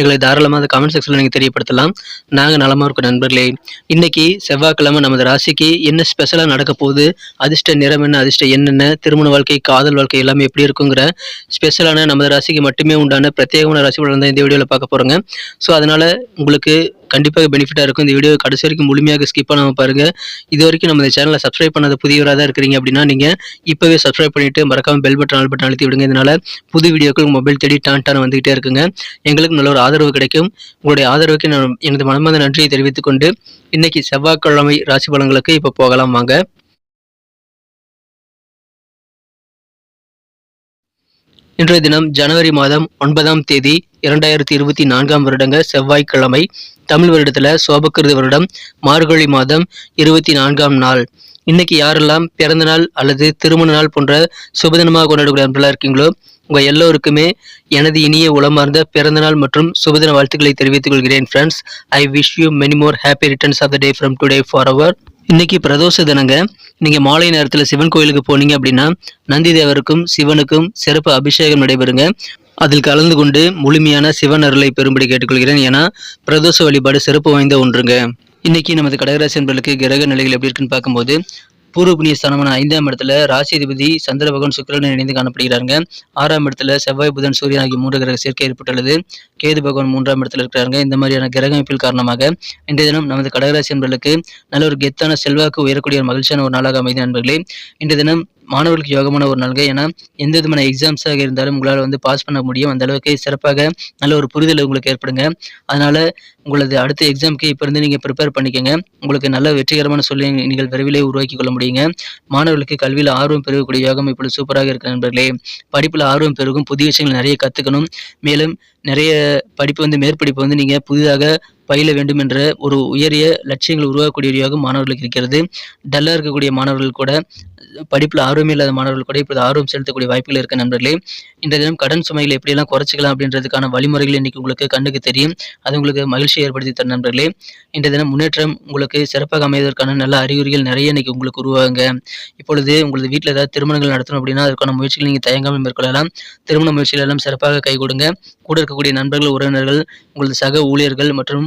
எங்களை தாராளமாக அந்த கமெண்ட் செக்ஷனில் நீங்கள் தெரியப்படுத்தலாம். நாங்கள் நலமாக இருக்கோம் நண்பர்களே. இன்றைக்கி செவ்வாய்க்கிழமை நமது ராசிக்கு என்ன ஸ்பெஷலாக நடக்க போகுது? அதிர்ஷ்ட நிறம் என்ன அதிர்ஷ்ட என்னென்ன திருமண வாழ்க்கை காதல் வாழ்க்கை எல்லாமே எப்படி இருக்குங்கிற ஸ்பெஷலான நமது ராசிக்கு மட்டுமே உண்டான பிரத்யேகமான ராசி பலன் தான் இந்த வீடியோவில் பார்க்க போகிறோங்க ஸோ அதனால் உங்களுக்கு கண்டிப்பாக பெனிஃபிட்டாக இருக்கும். இந்த வீடியோ கடைசி வரைக்கும் முழுமையாக ஸ்கிப் பண்ணாமல் பாருங்கள் இது வரைக்கும் நம்ம இந்த சேனலை சப்ஸ்கிரைப் பண்ணாத புதியவராக தான் இருக்கிறீங்க அப்படின்னா நீங்கள் இப்போவே சப்ஸ்கிரைப் பண்ணிவிட்டு மறக்காமல் பெல் பட்டன் ஆல் பட்டன் அழுத்தி விடுங்க. இதனால் புது வீடியோக்கள் மொபைல் தேடி டான் டான் வந்துகிட்டே இருக்குங்க. எங்களுக்கு நல்ல ஒரு ஆதரவு கிடைக்கும். உங்களுடைய ஆதரவுக்கு நான் எனது மனமார்ந்த நன்றியை தெரிவித்துக் கொண்டு இன்னைக்கு செவ்வாய்க்கிழமை ராசி பலன்களுக்கு இப்போ போகலாம் வாங்க. இன்றைய தினம் ஜனவரி மாதம் ஒன்பதாம் தேதி இரண்டாயிரத்தி இருபத்தி நான்காம் வருடங்க செவ்வாய்க்கிழமை. தமிழ் வருடத்துல சோபக்கிருத வருடம் மார்கழி மாதம் இருபத்தி நான்காம் நாள். இன்னைக்கு யாரெல்லாம் பிறந்த நாள் அல்லது திருமண நாள் போன்ற சுபதினமாக கொண்டாடக்கூடிய நண்பர்களாக இருக்கீங்களோ உங்க எல்லோருக்குமே எனது இனிய உளமார்ந்த பிறந்த நாள் மற்றும் சுபதின வாழ்த்துக்களை தெரிவித்துக் கொள்கிறேன் friends I wish you many more happy returns of the day from today for our இன்னைக்கு பிரதோஷ தினங்க. நீங்க மாலை நேரத்தில் சிவன் கோயிலுக்கு போனீங்க அப்படின்னா நந்தி தேவருக்கும் சிவனுக்கும் சிறப்பு அபிஷேகம் நடைபெறுங்க. அதில் கலந்து கொண்டு முழுமையான சிவன் அருளை கேட்டுக்கொள்கிறேன் ஏன்னா பிரதோஷ வழிபாடு சிறப்பு வாய்ந்த ஒன்றுங்க. இன்னைக்கு நமது கடகராசி என்பர்களுக்கு கிரக நிலைகள் எப்படி இருக்குன்னு பார்க்கும்போது பூர்வ புண்ணிய ஸ்தானமான ஐந்தாம் இடத்துல ராசிதிபதி சந்திர பகவான் சுக்கிரன் இணைந்து காணப்படுகிறாங்க ஆறாம் இடத்துல செவ்வாய் புதன் சூரியன் ஆகிய மூன்று கிரக சேர்க்கை ஏற்பட்டுள்ளது. கேது பகவான் மூன்றாம் இடத்துல இருக்கிறாங்க இந்த மாதிரியான கிரக அமைப்பில் காரணமாக இன்றைய தினம் நமது கடகராசி என்பர்களுக்கு நல்ல ஒரு கெத்தான செல்வாக்கு உயரக்கூடிய மகிழ்ச்சியான ஒரு நாளாக அமைதி நண்பர்களே இன்றைய தினம் மாணவர்களுக்கு யோகமான ஒரு நாள்கள் ஏன்னா எந்த விதமான எக்ஸாம்ஸாக இருந்தாலும் உங்களால் வந்து பாஸ் பண்ண முடியும். அந்த அளவுக்கு சிறப்பாக நல்ல ஒரு புரிதல் உங்களுக்கு ஏற்படுங்க. அதனால உங்களது அடுத்த எக்ஸாம்க்கு இப்போ இருந்து நீங்கள் ப்ரிப்பேர் பண்ணிக்கோங்க. உங்களுக்கு நல்ல வெற்றிகரமான சொல்லி நீங்கள் விரைவிலே உருவாக்கி கொள்ள முடியுங்க. மாணவர்களுக்கு கல்வியில் ஆர்வம் பெருகக்கூடிய யோகம் இப்பொழுது சூப்பராக இருக்கிற நண்பர்களே. படிப்பில் ஆர்வம் பெருகும். புதிய விஷயங்கள் நிறைய கற்றுக்கணும் மேலும் நிறைய படிப்பு வந்து மேற்படிப்பு வந்து நீங்கள் புதிதாக பயில வேண்டும் என்ற ஒரு உயரிய லட்சியங்கள் உருவாக்கக்கூடிய யோகம் மாணவர்களுக்கு இருக்கிறது. டல்லாக இருக்கக்கூடிய மாணவர்கள் கூட படிப்பில் ஆர்வம் இல்லாத மாணவர்கள் கூட இப்போது ஆர்வம் செலுத்தக்கூடிய வாய்ப்புகள் இருக்க நண்பர்களே. இந்த தினம் கடன் சுமைகளை எப்படியெல்லாம் குறைச்சிக்கலாம் அப்படின்றதுக்கான வழிமுறைகள் இன்னைக்கு உங்களுக்கு கண்ணுக்கு தெரியும். அது உங்களுக்கு மகிழ்ச்சி ஏற்படுத்தி தரும் நண்பர்களே. இந்த தினம் முன்னேற்றம் உங்களுக்கு சிறப்பாக அமைவதற்கான நல்ல அறிகுறிகள் நிறைய இன்னைக்கு உங்களுக்கு உருவாகுங்க. இப்பொழுது உங்களது வீட்டில் ஏதாவது திருமணங்கள் நடத்தணும் அப்படின்னா அதற்கான முயற்சிகள் நீங்கள் தயங்காமல் மேற்கொள்ளலாம். திருமண முயற்சிகள் எல்லாம் சிறப்பாக கை கொடுங்க. கூட இருக்கக்கூடிய நண்பர்கள் உறவினர்கள் உங்களது சக ஊழியர்கள் மற்றும்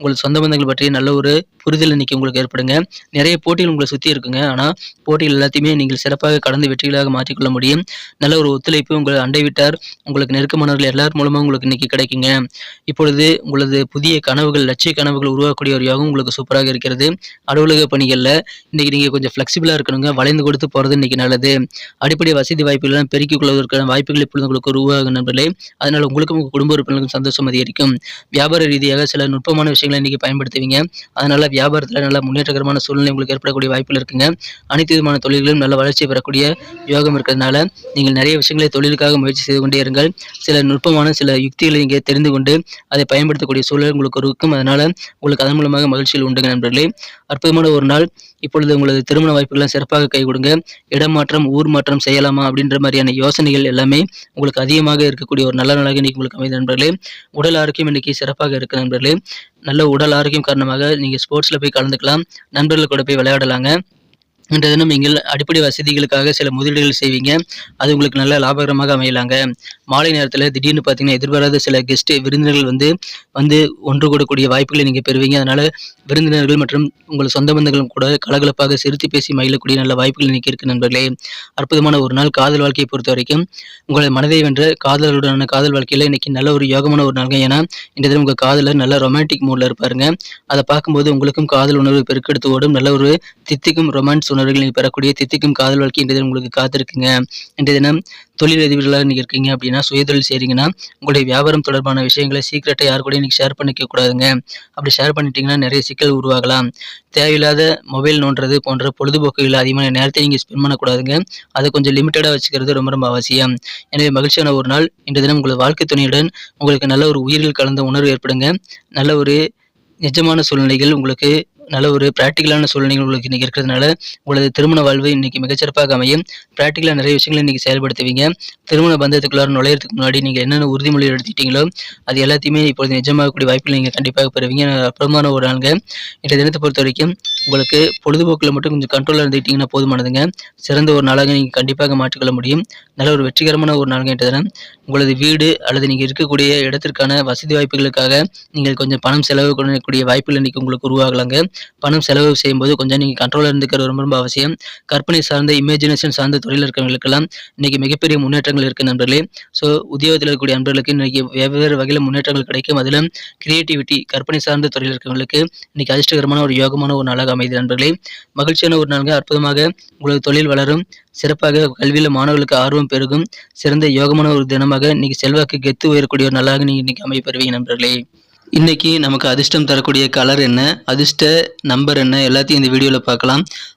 உங்கள் சொந்த பந்தங்கள் பற்றி நல்ல ஒரு புரிதல் இன்னைக்கு உங்களுக்கு ஏற்படுங்க. நிறைய போட்டிகள் உங்களை சுற்றி இருக்குங்க. ஆனால் போட்டிகள் எல்லாத்தையுமே நீங்கள் சிறப்பாக கடந்து வெற்றிகளாக மாற்றிக்கொள்ள முடியும். நல்ல ஒரு ஒத்துழைப்பு உங்கள் அண்டை விட்டார் உங்களுக்கு நெருக்கமானவர்கள் எல்லார் மூலமாக உங்களுக்கு இன்னைக்கு கிடைக்குங்க. இப்பொழுது உங்களது புதிய கனவுகள் லட்சிய கனவுகள் உருவாக்கக்கூடிய ஒரு யோகம் உங்களுக்கு சூப்பராக இருக்கிறது. அலுவலக பணிகளில் இன்னைக்கு நீங்கள் கொஞ்சம் ஃப்ளெக்சிபிளாக இருக்கணுங்க. வளைந்து கொடுத்து போகிறது இன்னைக்கு நல்லது. அடிப்படை வசதி வாய்ப்புகள்லாம் பெருக்கிக் கொள்வதற்கான வாய்ப்புகள் இப்பொழுது உங்களுக்கு உருவாகும் நண்பர்களே. அதனால் உங்களுக்கும் உங்கள் குடும்ப உறுப்பினர்களுக்கும் சந்தோஷம் அதிகரிக்கும். வியாபார ரீதியாக சில நுட்பமான விஷயங்களை இன்றைக்கி பயன்படுத்துவீங்க. அதனால் வியாபாரத்தில் நல்ல முன்னேற்றகரமான சூழ்நிலை உங்களுக்கு ஏற்படக்கூடிய வாய்ப்புகள் இருக்குங்க. அனைத்து விதமான தொழில்களும் நல்ல வளர்ச்சி பெறக்கூடிய யோகம் இருக்கிறதுனால நீங்கள் நிறைய விஷயங்களை தொழிலுக்காக முயற்சி செய்து கொண்டே இருங்கள். சில நுட்பமான சில யுக்திகளை இங்கே தெரிந்து கொண்டு அதை பயன்படுத்தக்கூடிய சூழல் உங்களுக்கு இருக்கும். அதனால உங்களுக்கு அதன் மூலமாக மகிழ்ச்சியில் உண்டுங்க நண்பர்களே. அற்புதமான ஒரு நாள். இப்பொழுது உங்களது திருமண வாய்ப்புகள்லாம் சிறப்பாக கை கொடுங்க. இடம் மாற்றம் ஊர் மாற்றம் செய்யலாமா அப்படின்ற மாதிரியான யோசனைகள் எல்லாமே உங்களுக்கு அதிகமாக இருக்கக்கூடிய ஒரு நல்ல நாளாக இன்னைக்கு உங்களுக்கு அமைந்த நண்பர்களே. உடல் ஆரோக்கியம் இன்னைக்கு சிறப்பாக இருக்கு நண்பர்களே. நல்ல உடல் ஆரோக்கியம் காரணமாக நீங்கள் ஸ்போர்ட்ஸில் போய் கலந்துக்கலாம். நண்பர்கள் கூட போய் விளையாடலாங்க. இன்றைய தினம் நீங்கள் அடிப்படை வசதிகளுக்காக சில முதலீடுகள் செய்வீங்க. அது உங்களுக்கு நல்ல லாபகரமாக அமையலாங்க. மாலை நேரத்தில் திடீர்னு பார்த்தீங்கன்னா எதிர்பாராத சில கெஸ்ட் விருந்தினர்கள் வந்து வந்து ஒன்று கூடக்கூடிய வாய்ப்புகளை நீங்கள் பெறுவீங்க. அதனால் விருந்தினர்கள் மற்றும் உங்கள் சொந்த பந்தங்களும் கூட கலகலப்பாக சிரித்து பேசி மகிழக்கூடிய நல்ல வாய்ப்புகள் இன்றைக்கி இருக்கு நண்பர்களே. அற்புதமான ஒரு நாள் காதல் வாழ்க்கையை பொறுத்த வரைக்கும். உங்களை மனதை வென்ற காதலர்களுடனான காதல் வாழ்க்கையில் இன்னைக்கு நல்ல ஒரு யோகமான ஒரு நாள்ங்க. ஏன்னா இன்றைய தினம் உங்கள் காதலர் நல்ல ரொமான்டிக் மூடில் இருப்பாருங்க. அதை பார்க்கும்போது உங்களுக்கும் காதல் உணர்வு பெருக்கெடுத்து ஓடும். நல்ல ஒரு தித்திக்கும் ரொமான்ஸ் உணர்வுகள் நீங்கள் பெறக்கூடிய தித்திக்கும் காதல் வாழ்க்கை இன்றைய தினம் உங்களுக்கு காத்திருக்குங்க. இன்றைய தினம் தொழில் அதிபர்களாக நீங்கள் இருக்கீங்க அப்படின்னா சுயதொழில் செய்கிறீங்கன்னா உங்களுடைய வியாபாரம் தொடர்பான விஷயங்களை சீக்கிரட்டை யார் கூட நீங்கள் ஷேர் பண்ணிக்க கூடாதுங்க. அப்படி ஷேர் பண்ணிட்டீங்கன்னா நிறைய சிக்கல் உருவாகலாம். தேவையில்லாத மொபைல் நோண்டுறது போன்ற பொழுதுபோக்குகள் அதிகமான நேரத்தை நீங்கள் ஸ்பெண்ட் பண்ணக்கூடாதுங்க. அதை கொஞ்சம் லிமிட்டடாக வச்சுக்கிறது ரொம்ப ரொம்ப அவசியம். எனவே மகிழ்ச்சியான ஒரு நாள். இன்றைய தினம் உங்களது வாழ்க்கை துணையுடன் உங்களுக்கு நல்ல ஒரு உயிரில் கலந்த உணர்வு ஏற்படுங்க. நல்ல ஒரு நிஜமான சூழ்நிலைகள் உங்களுக்கு நல்ல ஒரு ப்ராக்டிக்கலான சூழ்நிலைகள் உங்களுக்கு இன்றைக்கி இருக்கிறதுனால உங்களது திருமண வாழ்வு இன்றைக்கி மிகச்சிறப்பாக அமையும். ப்ராக்டிக்கலாக நிறைய விஷயங்களை இன்றைக்கி செயல்படுத்துவீங்க. திருமண பந்தத்துக்குள்ளார நுழையிறதுக்கு முன்னாடி நீங்கள் என்னென்ன உறுதிமொழி எடுத்துட்டீங்களோ அது எல்லாத்தையுமே இப்பொழுது நிஜமாகக்கூடிய வாய்ப்புகள் நீங்கள் கண்டிப்பாக பெறுவீங்க. அற்புதமான ஒரு நாளுங்க இந்த தினத்தை பொறுத்த வரைக்கும் உங்களுக்கு பொழுதுபோக்கில் மட்டும் கொஞ்சம் கண்ட்ரோலாக இருந்துக்கிட்டிங்கன்னா போதுமானதுங்க. சிறந்த ஒரு நாளாக நீங்கள் கண்டிப்பாக மாற்றிக்கொள்ள முடியும். நல்ல ஒரு வெற்றிகரமான ஒரு நாளுங்க இன்றைய உங்களது வீடு அல்லது நீங்கள் இருக்கக்கூடிய இடத்திற்கான வசதி வாய்ப்புகளுக்காக நீங்கள் கொஞ்சம் பணம் செலவு பண்ணக்கூடிய வாய்ப்புகள் இன்றைக்கி உங்களுக்கு உருவாகலாங்க. பணம் செலவு செய்யும்போது கொஞ்சம் நீங்கள் கண்ட்ரோலாக இருந்துக்கிறது ரொம்ப ரொம்ப அவசியம். கற்பனை சார்ந்த இமேஜினேஷன் சார்ந்த தொழில் இருக்கிறவங்களுக்கெல்லாம் இன்றைக்கி மிகப்பெரிய முன்னேற்றங்கள் இருக்குது நண்பர்களே. ஸோ உத்தியோகத்தில் இருக்கக்கூடிய நண்பர்களுக்கு இன்றைக்கி வெவ்வேறு வகையில் முன்னேற்றங்கள் கிடைக்கும். அதில் கிரியேட்டிவிட்டி கற்பனை சார்ந்த தொழில் இருக்கிறவங்களுக்கு இன்றைக்கி அதிர்ஷ்டகரமான ஒரு யோகமான ஒரு நாளாக அமைதி நண்பர்களே மகிழ்ச்சியான ஒரு நாள்கள் அற்புதமாக உங்களது தொழில் வளரும். சிறப்பாக கல்வியில் மாணவர்களுக்கு ஆர்வம் பெருகும். சிறந்த யோகமான ஒரு தினமாக இன்னைக்கு செல்வாக்கு கெத்து உயரக்கூடிய ஒரு நாளாக நீங்கள் இன்னைக்கு அமைப்பெறுவீங்க நண்பர்களே. இன்னைக்கு நமக்கு அதிர்ஷ்டம் தரக்கூடிய கலர் என்ன அதிர்ஷ்ட நம்பர் என்ன எல்லாத்தையும் இந்த வீடியோவில் பார்க்கலாம்.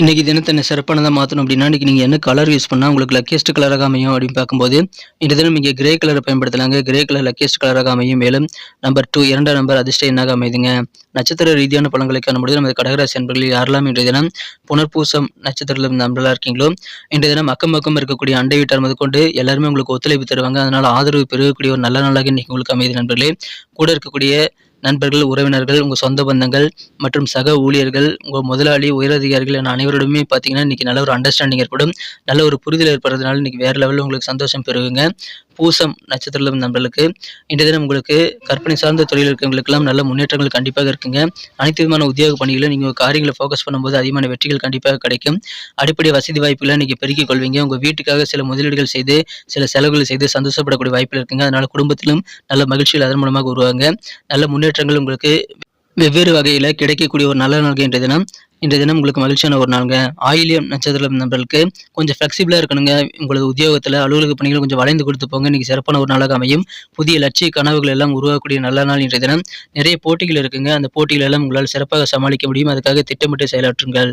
இன்றைக்கி தினத்தை என்ன சிறப்பானதாக மாற்றணும் அப்படின்னா இன்றைக்கி நீங்கள் என்ன கலர் யூஸ் பண்ணால் உங்களுக்கு லக்கியஸ்ட் கலராக அமையும் அப்படின்னு பார்க்கும்போது இந்த தினம் நீங்கள் கிரே கலரை பயன்படுத்தலாங்க. கிரே கலர் லக்கியஸ்ட் கலராக அமையும். மேலும் நம்பர் டூ இரண்டாம் நம்பர் அதிர்ஷ்ட எண்ணாக அமைதுங்க? நட்சத்திர ரீதியான பலன்களை காணும்போது நமது கடகராசி அன்பர்களில் யாரெல்லாம் இன்றைய தினம் புனர்பூசம் நட்சத்திரத்தில் நம்பர்களாக இருக்கீங்களோ இன்றைய தினம் அக்கம் பக்கம் இருக்கக்கூடிய அண்டை வீட்டார் முதற்கொண்டு எல்லாருமே உங்களுக்கு ஒத்துழைப்பு தருவாங்க. அதனால் ஆதரவு பெருகக்கூடிய ஒரு நல்ல நாளாக இன்றைக்கி உங்களுக்கு அமைதி நண்பர்களே. கூட இருக்கக்கூடிய நண்பர்கள் உறவினர்கள் உங்கள் சொந்த பந்தங்கள் மற்றும் சக ஊழியர்கள் உங்கள் முதலாளி உயரதிகாரிகள் என அனைவரோடுமே பார்த்தீங்கன்னா இன்றைக்கி நல்ல ஒரு அண்டர்ஸ்டாண்டிங் ஏற்படும். நல்ல ஒரு புரிதல் ஏற்படுறதுனால இன்றைக்கி வேறு லெவலில் உங்களுக்கு சந்தோஷம் பெறுவீங்க பூசம் நட்சத்திரம் நம்மளுக்கு இன்றைய தினம் உங்களுக்கு கற்பனை சார்ந்த தொழில் இருக்கிறவங்களுக்கெல்லாம் நல்ல முன்னேற்றங்கள் கண்டிப்பாக இருக்குங்க. அனைத்து விதமான உத்தியோக பணிகளும் நீங்கள் காரியங்களை ஃபோக்கஸ் பண்ணும்போது அதிகமான வெற்றிகள் கண்டிப்பாக கிடைக்கும். அடிப்படை வசதி வாய்ப்புகளை நீங்கள் பெருக்கிக் கொள்வீங்க. உங்கள் வீட்டுக்காக சில முதலீடுகள் செய்து சில செலவுகள் செய்து சந்தோஷப்படக்கூடிய வாய்ப்புகள் இருக்குங்க. அதனால் குடும்பத்திலும் நல்ல மகிழ்ச்சிகள் அதன் மூலமாக உருவாங்க நல்ல முன்னேற்றங்கள் உங்களுக்கு வெவ்வேறு வகையில் கிடைக்கக்கூடிய ஒரு நல்ல நாள் என்ற தினம் இன்றைய தினம் உங்களுக்கு மகிழ்ச்சியான ஒரு நாளுங்க. ஆயிலியம் நட்சத்திரம் நண்பர்களுக்கு கொஞ்சம் ஃப்ளெக்சிபிளாக இருக்கணுங்க. உங்களது உத்தியோகத்தில் அலுவலக பணிகள் கொஞ்சம் வளைந்து கொடுத்து போங்க. இன்றைக்கி சிறப்பான ஒரு நாளாக அமையும். புதிய லட்சிய கனவுகள் எல்லாம் உருவாக்கக்கூடிய நல்ல நாள் இன்றைய தினம். நிறைய போட்டிகள் இருக்குங்க. அந்த போட்டிகள் எல்லாம் உங்களால் சிறப்பாக சமாளிக்க முடியும். அதுக்காக திட்டமிட்டு செயலாற்றுங்கள்.